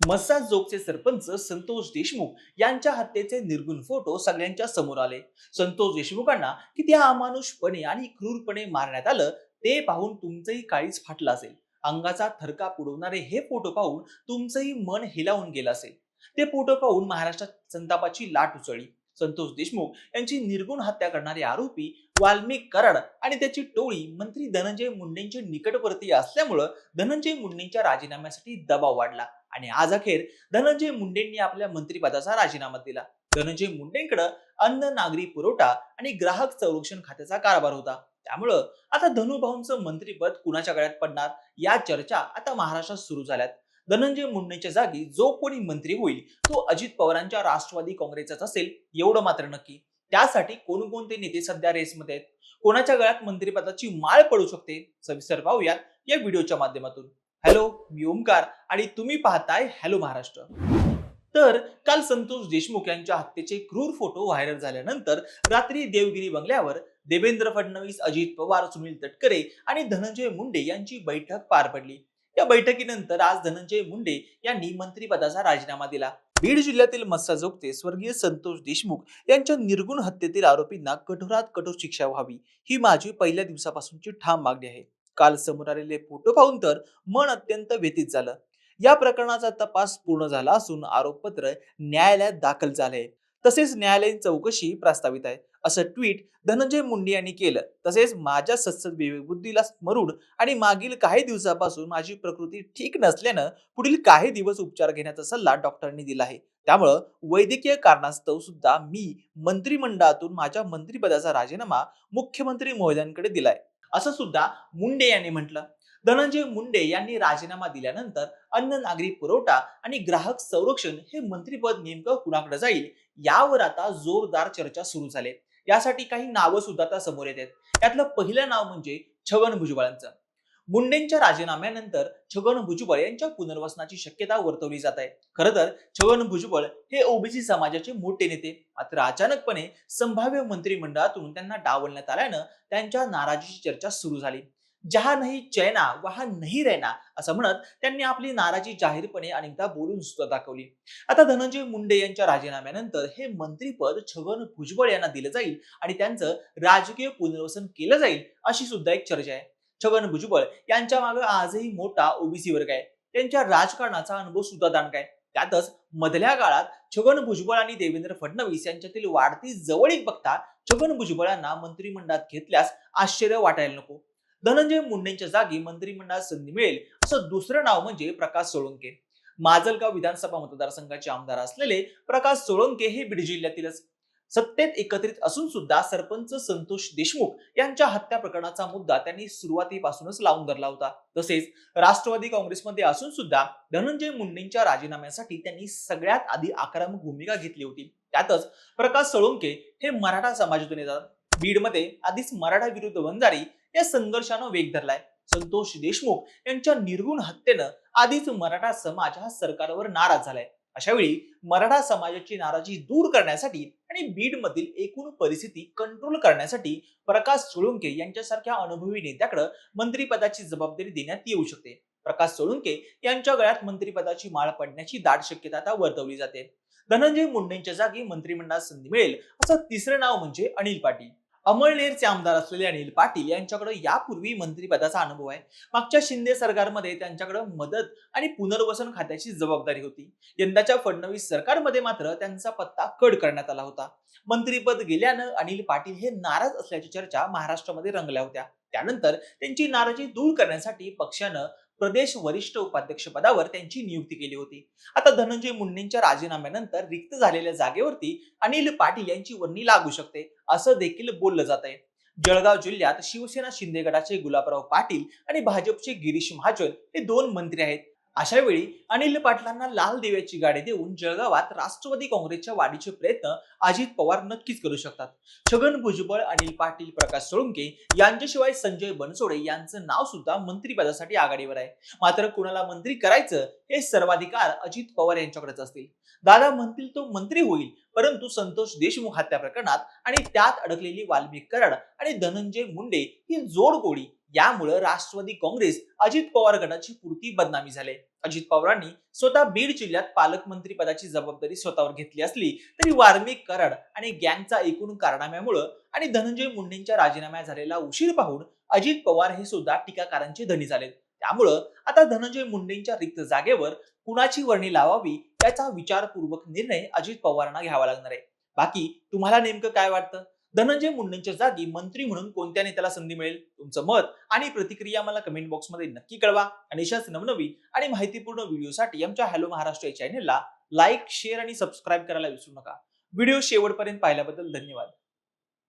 मस्सा जोगचे सरपंच संतोष देशमुख यांच्या हत्येचे निर्गुण फोटो सगळ्यांच्या समोर आले. संतोष देशमुखांना किती अमानुषपणे आणि क्रूरपणे मारण्यात आलं ते पाहून तुमचंही काळीच फाटलं असेल. अंगाचा थरका पुडवणारे हे फोटो पाहून तुमचंही मन हेलावून गेलं असेल. ते फोटो पाहून महाराष्ट्रात संतापाची लाट उसळली. संतोष देशमुख यांची निर्गुण हत्या करणारे आरोपी वाल्मिक कराड आणि त्याची टोळी मंत्री धनंजय मुंडेंचे निकटवर्तीय असल्यामुळं धनंजय मुंडेंच्या राजीनाम्यासाठी दबाव वाढला. आणि आज अखेर धनंजय मुंडेंनी आपल्या मंत्रिपदाचा राजीनामा दिला. धनंजय मुंडेंकडे अन्न नागरी पुरवठा आणि ग्राहक संरक्षण खात्याचा कारभार होता. त्यामुळं आता धनुभाऊंचं मंत्रिपद कुणाच्या गळ्यात पडणार? या चर्चा आता महाराष्ट्रात सुरू झाल्यात. धनंजय मुंडेंच्या जागी जो कोणी मंत्री होईल तो अजित पवारांच्या राष्ट्रवादी काँग्रेसचाच असेल एवढं मात्र नक्की. त्यासाठी कोणकोणते नेते सध्या रेसमध्ये आहेत? कोणाच्या गळ्यात मंत्रिपदाची माळ पडू शकते? सविस्तर पाहूयात या व्हिडिओच्या माध्यमातून. हॅलो मी ओमकार आणि तुम्ही पाहताय हॅलो महाराष्ट्र. तर काल संतोष देशमुख यांच्या हत्येचे क्रूर फोटो व्हायरल झाल्यानंतर रात्री देवगिरी बंगल्यावर देवेंद्र फडणवीस अजित पवार सुनील तटकरे आणि धनंजय मुंडे यांची बैठक पार पडली. या बैठकीनंतर आज धनंजय मुंडे यांनी मंत्रिपदाचा राजीनामा दिला. बीड जिल्ह्यातील मस्साजोगते स्वर्गीय संतोष देशमुख यांच्या निर्गुण हत्येतील आरोपींना कठोरात कठोर शिक्षा व्हावी ही माझी पहिल्या दिवसापासूनची ठाम मागणी आहे. काल समोर आलेले फोटो पाहून तर मन अत्यंत व्यतीत झालं. या प्रकरणाचा तपास पूर्ण झाला असून आरोपपत्र न्यायालयात दाखल झाले तसेच न्यायालयीन चौकशी प्रस्तावित आहे. असं ट्विट धनंजय मुंडे यांनी केलं. तसेच माझ्या सत्सद विवेकबुद्धीला स्मरून आणि मागील काही दिवसापासून माझी प्रकृती ठीक नसल्यानं पुढील काही दिवस उपचार घेण्याचा सल्ला डॉक्टरांनी दिला आहे. त्यामुळं वैद्यकीय कारणास्तव सुद्धा मी मंत्रिमंडळातून माझ्या मंत्रिपदाचा राजीनामा मुख्यमंत्री महोदयांकडे दिलाय. असं सुद्धा मुंडे यांनी म्हटलं. धनंजय मुंडे यांनी राजीनामा दिल्यानंतर अन्न नागरी पुरवठा आणि ग्राहक संरक्षण हे मंत्रीपद नेमकं कुणाकडे जाईल यावर आता जोरदार चर्चा सुरू झाली. यासाठी काही नावं सुद्धा आता समोर येत आहेत. यातलं पहिलं नाव म्हणजे छगन भुजबळांचं. मुंडेंच्या राजीनाम्यानंतर छगन भुजबळ यांच्या पुनर्वसनाची शक्यता वर्तवली जात आहे. खरं तर छगन भुजबळ हे ओबीसी समाजाचे मोठे नेते. मात्र अचानकपणे संभाव्य मंत्रिमंडळातून त्यांना डावलण्यात आल्यानं त्यांच्या नाराजीची चर्चा सुरू झाली. जहा नाही चैना वहा नाही रैना असं म्हणत त्यांनी आपली नाराजी जाहीरपणे अनेकदा बोलून सुद्धा दाखवली. आता धनंजय मुंडे यांच्या राजीनाम्यानंतर हे मंत्रीपद छगन भुजबळ यांना दिलं जाईल आणि त्यांचं राजकीय पुनर्वसन केलं जाईल अशी सुद्धा एक चर्चा आहे. छगन भुजबळ यांच्या मागे आजही मोठा ओबीसी वर्ग आहे. त्यांच्या राजकारणाचा अनुभव सुद्धा दानक आहे त्यातच मधल्या काळात छगन भुजबळ आणि देवेंद्र फडणवीस यांच्यातील वाढती जवळीक बघता छगन भुजबळांना मंत्रिमंडळात घेतल्यास आश्चर्य वाटायला नको. धनंजय मुंडेंच्या जागी मंत्रिमंडळात संधी मिळेल असं दुसरं नाव म्हणजे प्रकाश सोळंके. माजलगाव विधानसभा मतदारसंघाचे आमदार असलेले प्रकाश सोळंके हे बीड जिल्ह्यातीलच. सत्तेत एकत्रित असून सुद्धा सरपंच संतोष देशमुख यांच्या हत्या प्रकरणाचा मुद्दा त्यांनी सुरुवातीपासूनच लावून धरला होता. तसेच राष्ट्रवादी काँग्रेसमध्ये असून सुद्धा धनंजय मुंडेंच्या राजीनाम्यासाठी त्यांनी सगळ्यात आधी आक्रमक भूमिका घेतली होती. त्यातच प्रकाश सोळंके हे मराठा समाजातून येतात. बीडमध्ये आधीच मराठा विरुद्ध वंजारी या संघर्षानं वेग धरलाय. संतोष देशमुख यांच्या निर्गुण हत्येनं आधीच मराठा समाज हा सरकारवर नाराज झालाय. अशावेळी मराठा समाजाची नाराजी दूर करण्यासाठी आणि बीड मधील एकूण परिस्थिती कंट्रोल करण्यासाठी प्रकाश सोळुंके यांच्यासारख्या अनुभवी नेत्याकडे मंत्रिपदाची जबाबदारी देण्यात येऊ शकते. प्रकाश सोळुंके यांच्या गळ्यात मंत्रिपदाची माळ पडण्याची दाट शक्यता आता वर्तवली जाते. धनंजय मुंडेंच्या जागी मंत्रिमंडळात संधी मिळेल असं तिसरं नाव म्हणजे अनिल पाटील. अमळनेरचे आमदार असलेले अनिल पाटील यांच्याकडे यापूर्वी मंत्रिपदाचा अनुभव आहे. मागच्या शिंदे सरकारमध्ये त्यांच्याकडे मदत आणि पुनर्वसन खात्याची जबाबदारी होती. यंदाच्या फडणवीस सरकारमध्ये मात्र त्यांचा पत्ता कड करण्यात आला होता. मंत्रीपद गेल्यानं अनिल पाटील हे नाराज असल्याच्या चर्चा महाराष्ट्रामध्ये रंगल्या होत्या. त्यानंतर त्यांची नाराजी दूर करण्यासाठी पक्षानं प्रदेश वरिष्ठ उपाध्यक्ष पदावर त्यांची नियुक्ती केली होती. आता धनंजय मुंडेंच्या राजीनाम्यानंतर रिक्त झालेल्या जागेवरती अनिल पाटील यांची वर्णी लागू शकते असं देखील बोललं जात आहे जळगाव जिल्ह्यात शिवसेना शिंदे गटाचे गुलाबराव पाटील आणि भाजपचे गिरीश महाजन हे दोन मंत्री आहेत. अशा वेळी अनिल पाटलांना लाल देव्याची गाडी देऊन जळगावात राष्ट्रवादी काँग्रेसच्या वाढीचे प्रयत्न अजित पवार नक्कीच करू शकतात. छगन भुजबळ अनिल पाटील प्रकाश सोळंके यांच्याशिवाय संजय बनसोडे यांचं नाव सुद्धा मंत्रीपदासाठी आघाडीवर आहे. मात्र कुणाला मंत्री करायचं हे सर्वाधिकार अजित पवार यांच्याकडेच असतील. दादा म्हणतील तो मंत्री होईल परंतु संतोष देशमुख हत्या प्रकरणात आणि त्यात अडकलेली वाल्मिक कराड आणि धनंजय मुंडे ही जोडगोळी यामुळे राष्ट्रवादी काँग्रेस अजित पवार गटाची पुरती बदनामी झाले. अजित पवारांनी स्वतः बीड जिल्ह्यात पालकमंत्री पदाची जबाबदारी स्वतःवर घेतली असली तरी वार्मिक कराड आणि गँगचा एकूण कारनाम्यामुळं आणि धनंजय मुंडेंच्या राजीनाम्या झालेला उशीर पाहून अजित पवार हे सुद्धा टीकाकारांचे धनी झालेत. त्यामुळं आता धनंजय मुंडेंच्या रिक्त जागेवर कुणाची वर्णी लावावी याचा विचारपूर्वक निर्णय अजित पवारांना घ्यावा लागणार आहे. बाकी तुम्हाला नेमकं काय वाटतं? धनंजय मुंडेंच्या जागी मंत्री म्हणून कोणत्या नेत्याला संधी मिळेल? तुमचं मत आणि प्रतिक्रिया मला कमेंट बॉक्समध्ये नक्की कळवा. आणि अशाच नवनवीन आणि माहितीपूर्ण व्हिडिओसाठी आमच्या हॅलो महाराष्ट्र या चॅनेलला लाईक शेअर आणि सबस्क्राईब करायला विसरू नका. व्हिडिओ शेवटपर्यंत पाहिल्याबद्दल धन्यवाद.